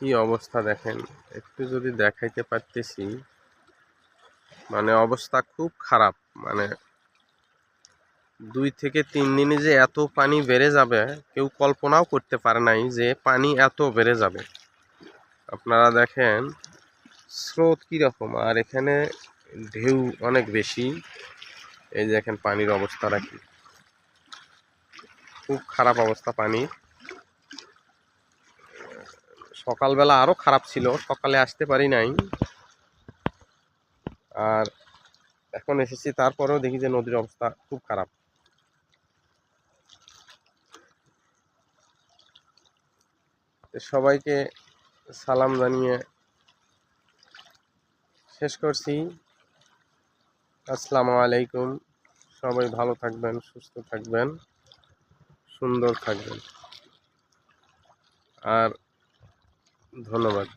কি অবস্থা দেখেন? একটু যদি দেখাইতে পারতেছি মানে অবস্থা খুব খারাপ মানে দুই থেকে তিন দিনে যে এত পানি বেড়ে যাবে, কেউ কল্পনাও করতে পারে নাই যে পানি এত বেড়ে যাবে। আপনারা দেখেন, স্রোত কীরকম? আর এখানে ঢেউ অনেক বেশি। এই যে দেখেন, পানির অবস্থাটা কি? খুব খারাপ অবস্থা পানির। সকালবেলা আরও খারাপ ছিল, সকালে আসতে পারি নাই। আর এখন এসেছি, তারপরেও দেখি যে নদীর অবস্থা খুব খারাপ। সবাইকে সালাম জানিয়ে শেষ করছি। আসসালামু আলাইকুম। সবাই ভালো থাকবেন, সুস্থ থাকবেন, সুন্দর থাকবেন। আর ধন্যবাদ।